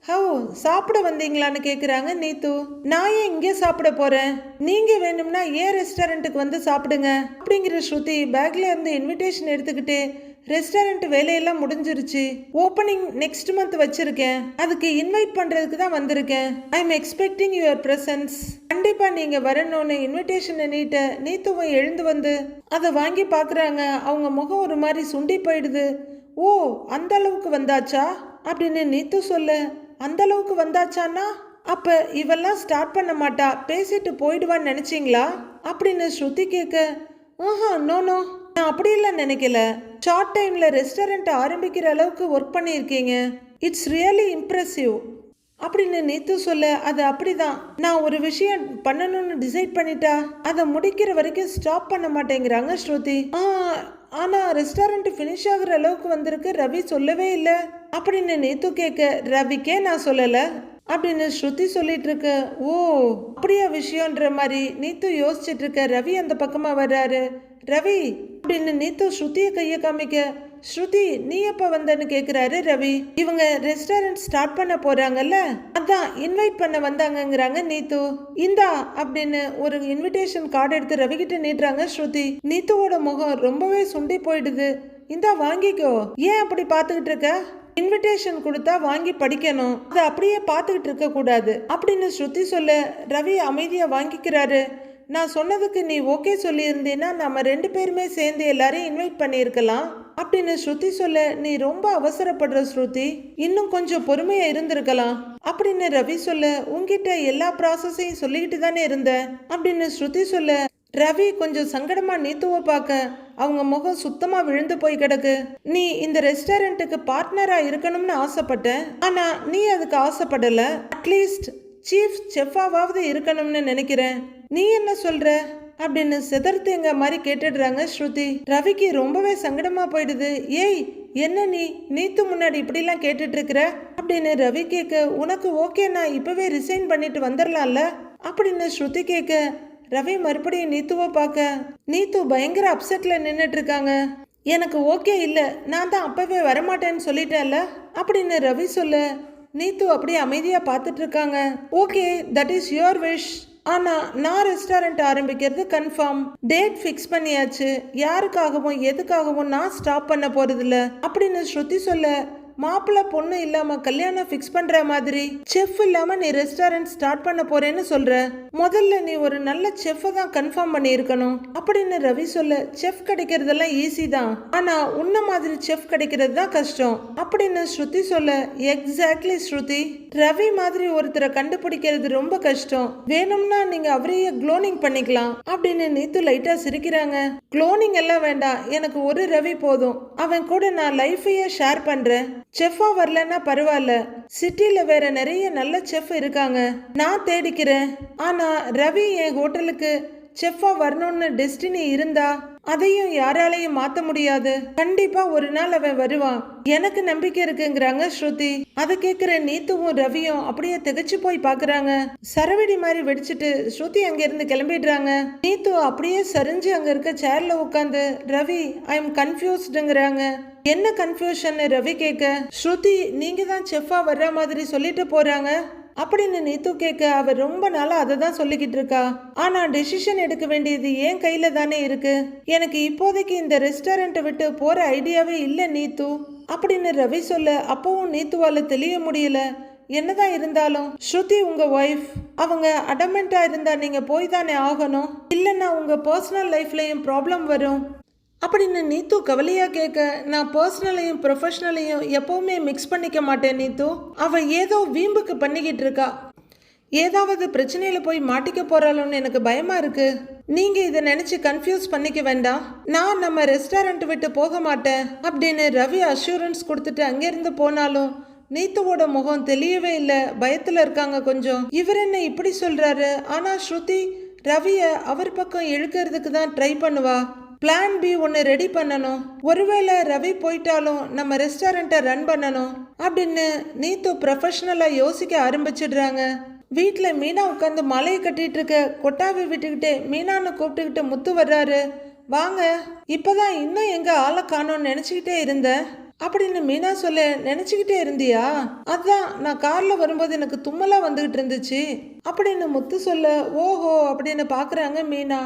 ஹோ சாப்பிட வந்தீங்களான்னு கேட்குறாங்க நீத்து. நான் ஏன் இங்கே சாப்பிட போகிறேன் நீங்கள் வேணும்னா ஏன் ரெஸ்டாரண்ட்டுக்கு வந்து சாப்பிடுங்க? அப்படிங்கிற ஸ்ருதி பேக்ல இருந்து இன்விடேஷன் எடுத்துக்கிட்டு ரெஸ்டாரண்ட் வேலையெல்லாம் முடிஞ்சிருச்சு. ஓப்பனிங் நெக்ஸ்ட் மந்த் வச்சிருக்கேன். அதுக்கு இன்வைட் பண்றதுக்கு தான் வந்திருக்கேன். I am expecting your presence கண்டிப்பா நீங்க வரணும்னு இன்விடேஷனை நீட்ட நீத்துவம் எழுந்து வந்து அதை வாங்கி பார்க்குறாங்க அவங்க முகம் ஒரு மாதிரி சுண்டி போயிடுது. ஓ அந்த அளவுக்கு வந்தாச்சா? அப்படின்னு நீத்து சொல்ல அந்த அளவுக்கு வந்தாச்சான்னா? அப்ப இவெல்லாம் ஸ்டார்ட் பண்ண மாட்டா. பேசிட்டு போயிடுவான்னு நினச்சிங்களா? அப்படின்னு ஸ்ருதி கேட்க ஆஹா நோ நோ நான் அப்படியெல்லாம் நினைக்கல. ஷார்ட் டைமில் ரெஸ்டாரண்ட் ஆரம்பிக்கிற அளவுக்கு ஒர்க் பண்ணியிருக்கீங்க. இட்ஸ் ரியலி இம்ப்ரெசிவ் அப்படின்னு நீத்து சொல்ல அது அப்படிதான். நான் ஒரு விஷயம் பண்ணணும்னு டிசைட் பண்ணிட்டா அதை முடிக்கிற வரைக்கும் ஸ்டாப் பண்ண மாட்டேங்கிறாங்க ஸ்ருதி. ஆ ரெஸ்டாரண்ட் ஃபினிஷ் ஆகிற அளவுக்கு வந்திருக்கு ரவி சொல்லவே இல்லை. அப்படின்னு நீத்து கேட்க ரவிக்கே நான் சொல்லலை. அப்படின்னு ஸ்ருதி சொல்லிட்டு இருக்க. ஓ அப்படியா விஷயம்ன்ற மாதிரி நீத்து யோசிச்சுட்டு இருக்க ரவி அந்த பக்கமா வர்றாரு. ரவி அப்படின்னு நீத்து ஸ்ருதிய கைய காமிக்க ஸ்ருதி நீ எப்ப வந்தன்னு கேக்குறாரு ரவி. இவங்க ரெஸ்டாரண்ட் ஸ்டார்ட் பண்ண போறாங்கல்ல? அதான் இன்வைட் பண்ண வந்தாங்கங்கிறாங்க நீத்து. இந்தா அப்படின்னு ஒரு இன்விடேஷன் கார்டு எடுத்து ரவி கிட்ட நீட்டுறாங்க ஸ்ருதி. நீத்துவோட முகம் ரொம்பவே சுண்டி போயிடுது. இந்தா வாங்கிக்கோ. ஏன் அப்படி பார்த்துக்கிட்டு இருக்க? இன்விடேஷன் கொடுத்தா வாங்கி படிக்கணும். அதை அப்படியே பார்த்துக்கிட்டு இருக்க கூடாது. அப்படின்னு ஸ்ருதி சொல்ல ரவி அமைதியா வாங்கிக்கிறாரு. நான் சொன்னதுக்கு நீ ஓகே சொல்லியிருந்தீன்னா நம்ம ரெண்டு பேருமே சேர்ந்து எல்லாரையும் இன்வைட் பண்ணியிருக்கலாம். அப்படின்னு ஸ்ருதி சொல்ல நீ ரொம்ப அவசரப்படுற ஸ்ருதி. இன்னும் கொஞ்சம் பொறுமையா இருந்திருக்கலாம். அப்படின்னு ரவி சொல்ல உங்ககிட்ட எல்லா ப்ராசஸையும் சொல்லிக்கிட்டு தானே இருந்த? அப்படின்னு ஸ்ருதி சொல்ல ரவி கொஞ்சம் சங்கடமா நீத்துவ பார்க்க அவங்க முகம் சுத்தமா விழுந்து போய் கிடக்கு. நீ இந்த ரெஸ்டாரண்ட்டுக்கு பார்ட்னரா இருக்கணும்னு ஆசைப்பட்டேன் ஆனா நீ அதுக்கு ஆசைப்படல. அட்லீஸ்ட் சீஃப் செஃபாவாவது இருக்கணும்னு நினைக்கிறேன். நீ என்ன சொல்ற? அப்படின்னு செதர்த்தேங்க மாதிரி கேட்டுடுறாங்க ஸ்ருதி. ரவிக்கு ரொம்பவே சங்கடமா போயிடுது. ஏய் என்ன நீ? நீத்து முன்னாடி இப்படிலாம் கேட்டுட்டு இருக்கிற அப்படின்னு ரவி கேட்க உனக்கு ஓகே நான் இப்பவே ரிசைன் பண்ணிட்டு வந்துடலாம்ல அப்படின்னு ஸ்ருதி கேட்க ரவி மறுபடியும் நீத்துவை பார்க்க நீத்து பயங்கர அப்செட்ல நின்றுட்டு இருக்காங்க எனக்கு ஓகே இல்லை. நான் தான் அப்பவே வரமாட்டேன்னு சொல்லிட்டேன்ல? அப்படின்னு ரவி சொல்ல நீத்து அப்படியே அமைதியாக பார்த்துட்டு இருக்காங்க okay that is your wish ஆனால் நான் ரெஸ்டாரண்ட் ஆரம்பிக்கிறது கன்ஃபார்ம் டேட் ஃபிக்ஸ் பண்ணியாச்சு. யாருக்காகவும் எதுக்காகவும் நான் ஸ்டாப் பண்ண போகிறதில்ல அப்படின்னு ஸ்ருதி சொல்ல மாப்பிள்ளை பொண்ணு இல்லாம கல்யாணம் ஃபிக்ஸ் பண்ற மாதிரி செஃப் இல்லாம நீ ரெஸ்டாரண்ட் ஸ்டார்ட் பண்ண போறேன்னு சொல்ற. முதல்ல நீ ஒரு நல்ல செஃப்பை தான் கன்ஃபார்ம் பண்ணியிருக்கணும். அப்படின்னு ரவி சொல்ல செஃப் கிடைக்கிறதெல்லாம் ஈஸி தான். ஆனா உன்ன மாதிரி செஃப் கிடைக்கிறது தான் கஷ்டம். அப்படின்னு ஸ்ருதி சொல்ல எக்ஸாக்ட்லி ஸ்ருதி. ரவி மாதிரி ஒருத்தரை கண்டுபிடிக்கிறது ரொம்ப கஷ்டம். வேணும்னா நீங்க அவரையே க்ளோனிங் பண்ணிக்கலாம். அப்படின்னு நீத்து லைட்டா சிரிக்கிறாங்க. க்ளோனிங் எல்லாம் வேண்டாம். எனக்கு ஒரு ரவி போதும். அவன் கூட நான் லைஃபையே ஷேர் பண்றேன். செஃப்பாக வரலன்னா பரவாயில்ல. சிட்டில வேற நிறைய நல்ல செஃப் இருக்காங்க. நான் தேடிக்கிறேன். ஆனா ரவி என் ஹோட்டலுக்கு செஃப்பாக வரணும்னு டெஸ்டினி இருந்தா அதையும் யாராலையும் மாத்த முடியாது. கண்டிப்பா ஒரு நாள் அவன் வருவான். எனக்கு நம்பிக்கை இருக்குங்கிறாங்க ஸ்ருதி. அதை கேக்குற நீத்துவும் ரவியும் அப்படியே திகைச்சு போய் பாக்குறாங்க. சரவெடி மாதிரி வெடிச்சிட்டு ஸ்ருதி அங்க இருந்து கிளம்பிடுறாங்க. நீத்து அப்படியே சரிஞ்சு அங்க இருக்க சேர்ல உட்காந்து ரவி ஐ எம் கன்ஃபியூஸ்டுங்கிறாங்க என்ன கன்ஃபியூஷன் ரவி கேட்க ஸ்ருதி நீங்க தான் செஃபா வர்ற மாதிரி சொல்லிட்டு போறாங்க? அப்படின்னு நீத்து கேட்க அவர் ரொம்ப நாளா அதை தான் சொல்லிக்கிட்டு இருக்கா. ஆனா டெசிஷன் எடுக்க வேண்டியது என் கையில தானே இருக்கு. எனக்கு இப்போதைக்கு இந்த ரெஸ்டாரண்ட்டை விட்டு போற ஐடியாவே இல்ல நீத்து. அப்படின்னு ரவி சொல்ல அப்பவும் நீத்துவால தெளிய முடியல. என்னதான் இருந்தாலும் ஸ்ருதி உங்க ஒய்ஃப் அவங்க அடமெண்டா இருந்தா நீங்க போய் தானே ஆகணும். இல்லைன்னா உங்க பர்சனல் லைஃப்லயும் ப்ராப்ளம் வரும்? அப்படின்னு நீத்து கவலையாக கேட்க நான் பர்சனலையும் ப்ரொஃபஷனலையும் எப்போவுமே மிக்ஸ் பண்ணிக்க மாட்டேன் நீத்து. அவள் ஏதோ வீம்புக்கு பண்ணிக்கிட்டு இருக்கா. ஏதாவது பிரச்சனையில் போய் மாட்டிக்க போகிறாளோன்னு எனக்கு பயமாக இருக்குது நீங்கள் இதை நினச்சி கன்ஃபியூஸ் பண்ணிக்க வேண்டாம். நான் நம்ம ரெஸ்டாரண்ட் விட்டு போக மாட்டேன் அப்படின்னு ரவி அஷூரன்ஸ் கொடுத்துட்டு அங்கேருந்து போனாலும் நீத்துவோட முகம் தெளியவே இல்லை. பயத்தில் இருக்காங்க கொஞ்சம். இவர் என்ன இப்படி சொல்கிறாரு ஆனால் ஸ்ருதி ரவியை அவர் பக்கம் இழுக்கிறதுக்கு தான் ட்ரை பண்ணுவா. பிளான் பி ஒன்று ரெடி பண்ணணும். ஒருவேளை ரவி போயிட்டாலும் நம்ம ரெஸ்டாரண்ட்டை ரன் பண்ணணும் அப்படின்னு நீத்து ப்ரொஃபஷனலாக யோசிக்க ஆரம்பிச்சிடுறாங்க. வீட்டில் மீனா உட்காந்து மலையை கட்டிட்டு இருக்க கொட்டாவை விட்டுக்கிட்டே மீனான்னு கூப்பிட்டுக்கிட்டு முத்து வர்றாரு. வாங்க இப்போதான் இன்னும் எங்க ஆளை காணோம்னு நினச்சிக்கிட்டே இருந்தேன் அப்படின்னு மீனா சொல்ல நினச்சிக்கிட்டே இருந்தியா? அதான் நான் காரில் வரும்போது எனக்கு தும்மலாக வந்துக்கிட்டு இருந்துச்சு. அப்படின்னு முத்து சொல்ல ஓஹோ அப்படின்னு பார்க்குறாங்க மீனா.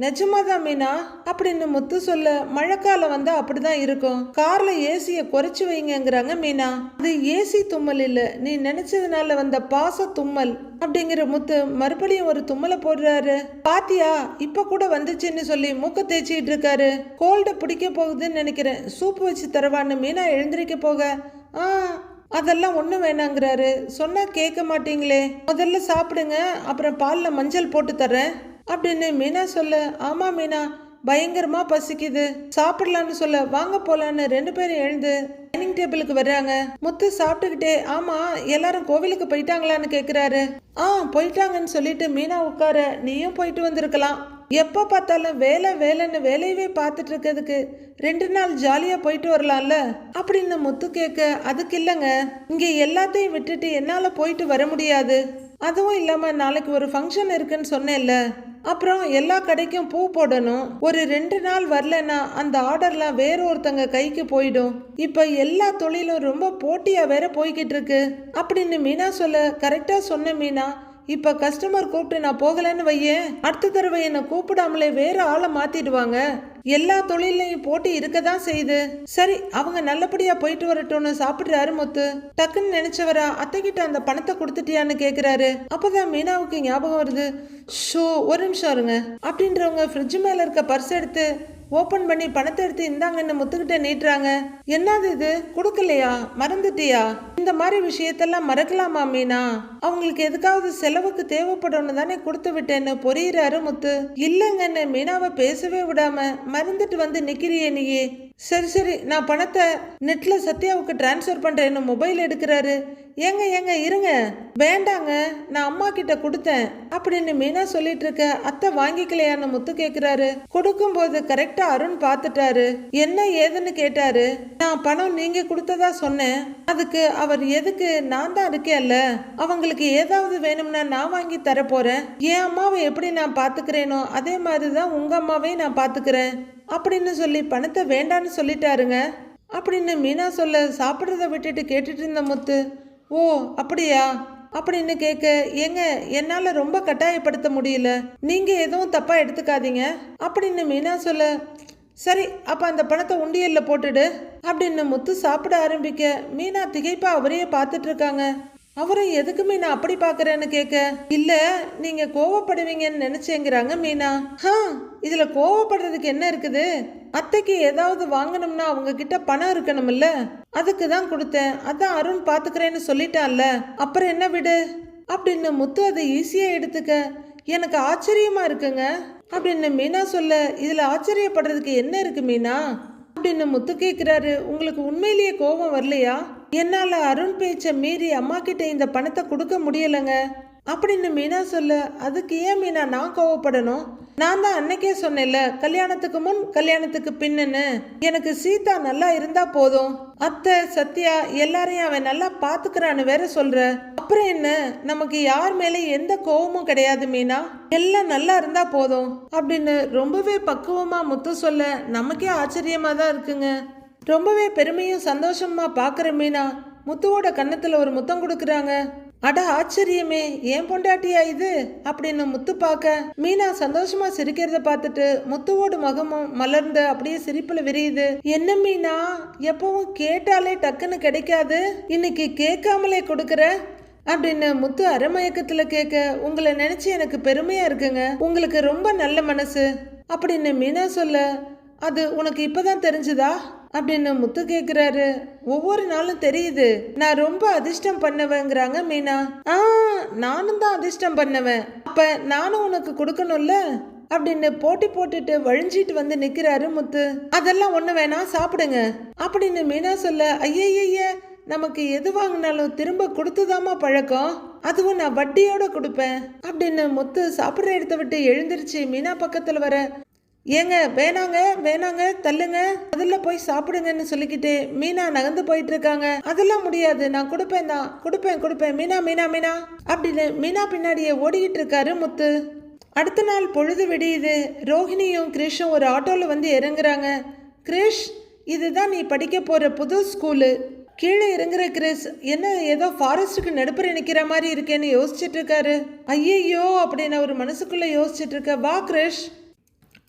நிஜமாதான் மீனா? அப்படின்னு முத்து சொல்ல மழைக்காலம் வந்தா அப்படிதான் இருக்கும். கார்ல ஏசிய குறைச்சு வைங்கங்கிறாங்க மீனா. அது ஏசி தும்மல் இல்ல. நீ நினைச்சதுனால வந்த பாச தும்மல். அப்படிங்கிற முத்து மறுபடியும் ஒரு தும்மலை போடுறாரு. பாத்தியா இப்ப கூட வந்துச்சுன்னு சொல்லி மூக்க தேய்ச்சிட்டு இருக்காரு. கோல்ட பிடிக்க போகுதுன்னு நினைக்கிறேன். சூப் வச்சு தரவான்னு மீனா எழுந்திருக்க போக. ஆ அதெல்லாம் ஒன்றும் வேணாங்கிறாரு. சொன்னால் கேட்க மாட்டீங்களே. முதல்ல சாப்பிடுங்க அப்புறம் பாலில் மஞ்சள் போட்டு தரேன் அப்படின்னு மீனா சொல்ல ஆமாம் மீனா பயங்கரமாக பசிக்குது. சாப்பிடலான்னு சொல்ல வாங்க போலான்னு ரெண்டு பேரும் எழுந்து டைனிங் டேபிளுக்கு வர்றாங்க. முத்து சாப்பிட்டுக்கிட்டே ஆமாம் எல்லாரும் கோவிலுக்கு போயிட்டாங்களான்னு கேட்குறாரு ஆ போயிட்டாங்கன்னு சொல்லிட்டு மீனா உட்கார நீயும் போயிட்டு வந்திருக்கலாம். எப்போ பார்த்தாலும் வேலை வேலைன்னு வேலையவே பார்த்துட்டு இருக்கிறதுக்கு ரெண்டு நாள் ஜாலியாக போயிட்டு வரலாம்ல? அப்படின்னு முத்து கேட்க அதுக்கு இல்லைங்க. இங்கே எல்லாத்தையும் விட்டுட்டு என்னால் போயிட்டு வர முடியாது. அதுவும் இல்லாமல் நாளைக்கு ஒரு ஃபங்க்ஷன் இருக்குன்னு சொன்னேன்ல. அப்புறம் எல்லா கடைக்கும் பூ போடணும். ஒரு ரெண்டு நாள் வரலன்னா அந்த ஆர்டர்லாம் வேற ஒருத்தங்க கைக்கு போயிடும். இப்போ எல்லா தொழிலும் ரொம்ப போட்டியா வேற போய்கிட்டு இருக்கு அப்படின்னு மீனா சொல்ல கரெக்டா சொன்ன மீனா இப்ப கஸ்டமர் கூப்பிட்டு நான் போகலன்னு வையேன். அடுத்த தடவை என்னை கூப்பிடாமலே வேற ஆளை மாத்திடுவாங்க. எல்லா தொழிலையும் போட்டி இருக்க தான் செய்யுது. சரி அவங்க நல்லபடியா போயிட்டு வரட்டும்னு சாப்பிடுறாரு முத்து. டக்குன்னு நினைச்சவரா அத்தைகிட்ட அந்த பணத்தை கொடுத்துட்டியான்னு கேக்குறாரு. அப்பதான் மீனாவுக்கு ஞாபகம் வருது. ஷோ ஒரு நிமிஷம் இருங்க. அப்படின்றவங்க ஃப்ரிட்ஜ் மேல இருக்க பர்ஸ் எடுத்து ஓபன் பண்ணி பணத்தை எடுத்து இந்தாங்கன்னு முத்துக்கிட்ட நீட்டுறாங்க. என்னது இது? கொடுக்கலையா? மறந்துட்டியா? இந்த மாதிரி விஷயத்தெல்லாம் மறக்கலாமா மீனா? அவங்களுக்கு எதுக்காவது செலவுக்கு தேவைப்படும்னு தானே கொடுத்து விட்டேன்னு பொறியிறாரு முத்து. இல்லைங்கன்னு மீனாவை பேசவே விடாம மறந்துட்டு வந்து நிக்கிறியே நீயே. சரி சரி. நான் பணத்தை நெட்டில் சத்யாவுக்கு டிரான்ஸ்ஃபர் என்ன மொபைல் எடுக்கிறாரு. ஏங்க ஏங்க இருங்க. வேண்டாங்க. நான் அம்மா கிட்ட கொடுத்தேன். அப்படின்னு மீனா சொல்லிட்டு இருக்க அத்தை வாங்கிக்கலையான்னு முத்து கேக்குறாரு. கொடுக்கும்போது கரெக்டா அருண் பார்த்துட்டாரு என்ன ஏதுன்னு கேட்டாரு. நான் பணம் நீங்க கொடுத்ததா சொன்னேன். அதுக்கு அவர் எதுக்கு? நான் தான் இருக்கேன்ல. அவங்களுக்கு ஏதாவது வேணும்னா நான் வாங்கி தர என் அம்மாவை எப்படி நான் பாத்துக்கிறேனோ அதே மாதிரி தான் உங்க அம்மாவையும் நான் பாத்துக்கிறேன். அப்படின்னு சொல்லி பணத்தை வேண்டான்னு சொல்லிட்டாருங்க. அப்படின்னு மீனா சொல்ல சாப்பிட்றத விட்டுட்டு கேட்டுட்டு இருந்த முத்து ஓ அப்படியா? அப்படின்னு கேட்க ஏங்க என்னால் ரொம்ப கட்டாயப்படுத்த முடியல. நீங்கள் எதுவும் தப்பாக எடுத்துக்காதீங்க. அப்படின்னு மீனா சொல்ல சரி அப்போ அந்த பணத்தை உண்டியலில் போட்டுடு. அப்படின்னு முத்து சாப்பிட ஆரம்பிக்க மீனா திகைப்பாக அவரையே பார்த்துட்ருக்காங்க அவரை எதுக்குமே நான் அப்படி பார்க்குறேன்னு கேட்க? இல்ல நீங்க கோவப்படுவீங்கன்னு நினைச்சேங்கிறாங்க மீனா. ஹா இதுல கோவப்படுறதுக்கு என்ன இருக்குது? அத்தைக்கு ஏதாவது வாங்கணும்னா அவங்க கிட்ட பணம் இருக்கணும்ல? அதுக்கு தான் கொடுத்தேன். அதான் அருண் பாத்துக்கிறேன்னு சொல்லிட்டான்ல. அப்புறம் என்ன விடு? அப்படின்னு முத்து அதை ஈஸியா எடுத்துக்க. எனக்கு ஆச்சரியமா இருக்குங்க. அப்படின்னு மீனா சொல்ல இதுல ஆச்சரியப்படுறதுக்கு என்ன இருக்கு மீனா? அப்படின்னு முத்து கேட்குறாரு உங்களுக்கு உண்மையிலேயே கோபம் வரலையா? என்னால் அருண் பேச்சை மீறி அம்மா கிட்ட இந்த பணத்தை கொடுக்க முடியலைங்க. அப்படின்னு மீனா சொல்ல அதுக்கு ஏன் மீனா நான் கோவப்படணும்? நான் தான் அன்னைக்கே சொன்னேன்ல கல்யாணத்துக்கு முன் கல்யாணத்துக்கு பின்னுன்னு. எனக்கு சீதா நல்லா இருந்தா போதும். அத்தை சத்யா எல்லாரையும் அவன் நல்லா பாத்துக்கிறான்னு வேற சொல்ற. அப்புறம் என்ன? நமக்கு யார் மேலே எந்த கோவமும் கிடையாது மீனா. எல்லாம் நல்லா இருந்தா போதும். அப்படின்னு ரொம்பவே பக்குவமா முத்து சொல்ல நமக்கே ஆச்சரியமா தான் இருக்குங்க. ரொம்பவே பெருமையும் சந்தோஷமா பார்க்குற மீனா முத்துவோட கன்னத்தில் ஒரு முத்தம் கொடுக்குறாங்க. அட ஆச்சரியமே ஏன் பொண்டாட்டியா இது? அப்படின்னு முத்து பார்க்க மீனா சந்தோஷமா சிரிக்கிறத பார்த்துட்டு முத்துவோட முகமும் மலர்ந்து அப்படியே சிரிப்புல விரியுது. என்ன மீனா எப்பவும் கேட்டாலே டக்குன்னு கிடைக்காது? இன்னைக்கு கேட்காமலே கொடுக்குற? அப்படின்னு முத்து அரைமயக்கத்துல கேட்க உங்களை நினைச்சு எனக்கு பெருமையா இருக்குங்க. உங்களுக்கு ரொம்ப நல்ல மனசு. அப்படின்னு மீனா சொல்ல அது உனக்கு இப்பதான் தெரிஞ்சுதா? அப்படின்னு முத்து கேக்குறாரு. ஒவ்வொரு நாளும் தெரியுது. நான் ரொம்ப அதிர்ஷ்டம் பண்ணவங்கிறாங்க மீனா. ஆ நானும் தான் அதிர்ஷ்டம் பண்ணுவேன். அப்ப நானும் உனக்கு கொடுக்கணும்ல? அப்படின்னு போட்டி போட்டுட்டு வழிஞ்சிட்டு வந்து நிக்கிறாரு முத்து. அதெல்லாம் ஒண்ணு வேணாம் சாப்பிடுங்க. அப்படின்னு மீனா சொல்ல ஐயய்ய நமக்கு எது வாங்கினாலும் திரும்ப கொடுத்துதாம்மா பழக்கம். அதுவும் நான் வட்டியோட கொடுப்பேன். அப்படின்னு முத்து சாப்பிட்ற இடத்த விட்டு எழுந்திருச்சு மீனா பக்கத்துல வர ஏங்க வேணாங்க வேணாங்க தள்ளுங்க. முதல்ல போய் சாப்பிடுங்கன்னு சொல்லிக்கிட்டு மீனா நகர்ந்து போயிட்டு இருக்காங்க அதெல்லாம் முடியாது நான் கொடுப்பேன் தான். கொடுப்பேன் கொடுப்பேன். மீனா மீனா மீனா. அப்படின்னு மீனா பின்னாடியே ஓடிக்கிட்டு இருக்காரு முத்து. அடுத்த நாள் பொழுது விடியுது. ரோஹிணியும் கிரிஷும் ஒரு ஆட்டோவில் வந்து இறங்குறாங்க. கிரிஷ் இதுதான் நீ படிக்க போகிற புது ஸ்கூலு. கீழே இறங்குற கிரிஸ் என்ன ஏதோ ஃபாரஸ்ட்டுக்கு நடுப்புற நிற்கிற மாதிரி இருக்கேன்னு யோசிச்சுட்டு இருக்காரு ஐயையோ அப்படின்னு அவர் மனசுக்குள்ளே யோசிச்சுட்டு இருக்க வா கிரிஷ்.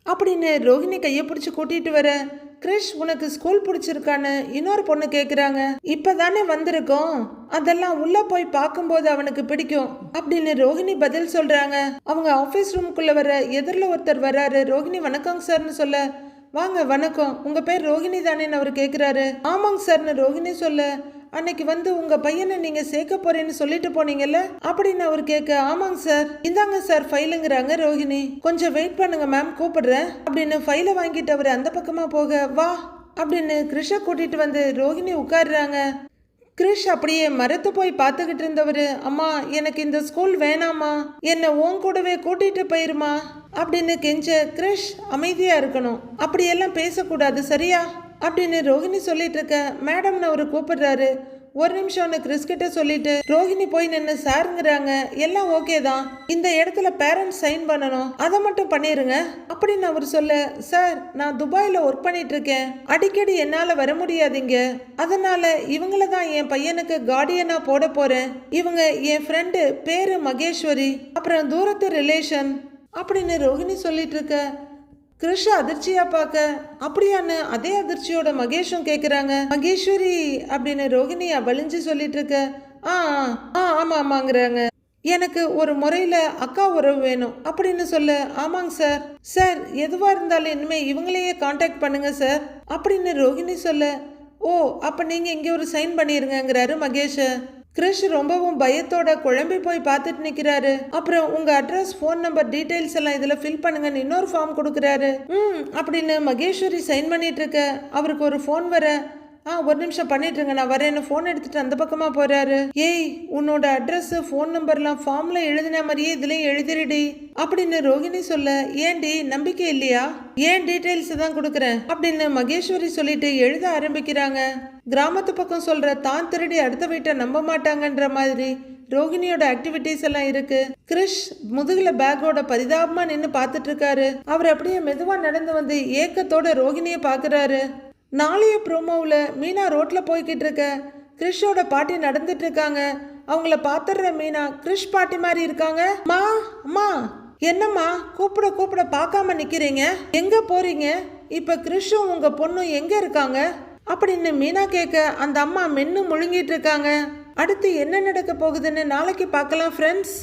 அப்படின்னு ரோஹிணி கையை பிடிச்சி கூட்டிட்டு வர கிரிஷ் உனக்கு ஸ்கூல் பிடிச்சிருக்கான்னு இன்னொரு பொண்ணு கேட்குறாங்க இப்பதானே வந்திருக்கோம். அதெல்லாம் உள்ள போய் பார்க்கும்போது அவனுக்கு பிடிக்கும் அப்படின்னு ரோஹிணி பதில் சொல்றாங்க. அவங்க ஆஃபீஸ் ரூமுக்குள்ள வர எதிரில் ஒருத்தர் வராரு. ரோஹிணி வணக்கம் சார்னு சொல்ல. வாங்க வணக்கம். உங்க பேர் ரோஹிணி தானேன்னு அவர் கேட்குறாரு ஆமாங்க சார்னு ரோஹிணி சொல்ல. அன்னைக்கு வந்து உங்க பையனை நீங்க சேர்க்க போறேன்னு சொல்லிட்டு போனீங்கல்ல? அப்படின்னு அவர் கேட்க ஆமாங்க சார். இந்தாங்க சார் ஃபைலுங்கிறாங்க ரோஹிணி. கொஞ்சம் வெயிட் பண்ணுங்க மேம் கூப்பிடுறேன். அப்படின்னு ஃபைலை வாங்கிட்டு அவர் அந்த பக்கமா போக வா. அப்படின்னு கிருஷ கூட்டிட்டு வந்து ரோஹிணி உட்காருறாங்க. கிரிஷ் அப்படியே மரத்து போய் பார்த்துக்கிட்டு இருந்தவர் அம்மா எனக்கு இந்த ஸ்கூல் வேணாமா என்னை உன் கூடவே கூட்டிட்டு போயிருமா? அப்படின்னு கெஞ்ச கிரிஷ் அமைதியா இருக்கணும். அப்படியெல்லாம் பேசக்கூடாது சரியா? அப்படின்னு ரோஹிணி சொல்லிட்டு இருக்க. மேடம்னு அவரு கூப்பிடுறாரு. ஒரு நிமிஷம்னு கிறிஸ் கிட்ட சொல்லிட்டு ரோஹிணி போய் நின்று சாருங்கிறாங்க. எல்லாம் ஓகே தான். இந்த இடத்துல பேரண்ட்ஸ் சைன் பண்ணணும். அதை மட்டும் பண்ணிருங்க. அப்படின்னு அவர் சொல்ல சார் நான் துபாயில் ஒர்க் பண்ணிட்டு இருக்கேன். அடிக்கடி என்னால் வர முடியாதுங்க. அதனால இவங்கள தான் என் பையனுக்கு கார்டியனாக போட போறேன். இவங்க என் ஃப்ரெண்டு பேரு மகேஸ்வரி. அப்புறம் தூரத்து ரிலேஷன் அப்படின்னு ரோஹிணி சொல்லிட்டு இருக்க. கிருஷ் அதிர்ச்சியா பார்க்க அப்படியான்னு அதே அதிர்ச்சியோட மகேஷும் கேட்குறாங்க மகேஸ்வரி அப்படின்னு ரோஹிணி வலிஞ்சு சொல்லிட்டு இருக்க ஆ ஆ, ஆ ஆமா ஆமாங்கிறாங்க. எனக்கு ஒரு முறையில் அக்கா உறவு வேணும். அப்படின்னு சொல்ல ஆமாங்க சார். சார் எதுவாக இருந்தாலும் இனிமேல் இவங்களையே காண்டாக்ட் பண்ணுங்க சார். அப்படின்னு ரோகிணி சொல்ல ஓ அப்போ நீங்கள் இங்கே ஒரு சைன் பண்ணிருங்கங்கிறாரு மகேஷை. கிரிஷ் ரொம்பவும் பயத்தோட குழம்பி போய் பார்த்துட்டு நிற்கிறாரு அப்புறம் உங்க அட்ரஸ் ஃபோன் நம்பர் டீட்டெயில்ஸ் எல்லாம் இதில் ஃபில் பண்ணுங்கன்னு இன்னொரு ஃபார்ம் கொடுக்குறாரு. ம் அப்படின்னு மகேஸ்வரி சைன் பண்ணிட்டு இருக்க. அவருக்கு ஒரு ஃபோன் வர. ஆ ஒரு நிமிஷம் பண்ணிட்டுருங்க நான் வரேன்னு ஃபோன் எடுத்துகிட்டு அந்த பக்கமாக போகிறாரு ஏய் உன்னோட அட்ரஸ்ஸு ஃபோன் நம்பர்லாம் ஃபார்ம்ல எழுதின மாதிரியே இதுலேயும் எழுதிருடி. அப்படின்னு ரோகிணி சொல்ல ஏன்டி நம்பிக்கை இல்லையா? ஏன் டீட்டெயில்ஸ் தான் கொடுக்குறேன்? அப்படின்னு மகேஸ்வரி சொல்லிட்டு எழுத ஆரம்பிக்கிறாங்க. கிராமத்து பக்கம் சொல்ற தான் திருடி அடுத்த வீட்டை நம்ப மாட்டாங்கன்ற மாதிரி ரோகிணியோட ஆக்டிவிட்டீஸ் எல்லாம் இருக்கு. கிரிஷ் முதுகுல பேக்கோட பரிதாபமா நின்னு பார்த்துட்டு இருக்காரு அவர் அப்படியே மெதுவா நடந்து வந்து ஏக்கத்தோட ரோகிணியை பாக்குறாரு நாளைய ப்ரோமோவில் மீனா ரோட்ல போய்கிட்டு இருக்க. கிரிஷோட பாட்டி நடந்துட்டு இருக்காங்க அவங்கள பாத்துடுற மீனா கிரிஷ் பாட்டி மாதிரி இருக்காங்க? மா அம்மா. என்னம்மா? கூப்பிட கூப்பிட பார்க்காம நிக்கிறீங்க? எங்க போறீங்க? இப்ப கிரிஷும் உங்க பொண்ணும் எங்க இருக்காங்க? அப்படின்னு மீனா கேட்க அந்த அம்மா மென்னு முழுங்கிட்டு இருக்காங்க. அடுத்து என்ன நடக்க போகுதுன்னு நாளைக்கு பார்க்கலாம் ஃப்ரெண்ட்ஸ்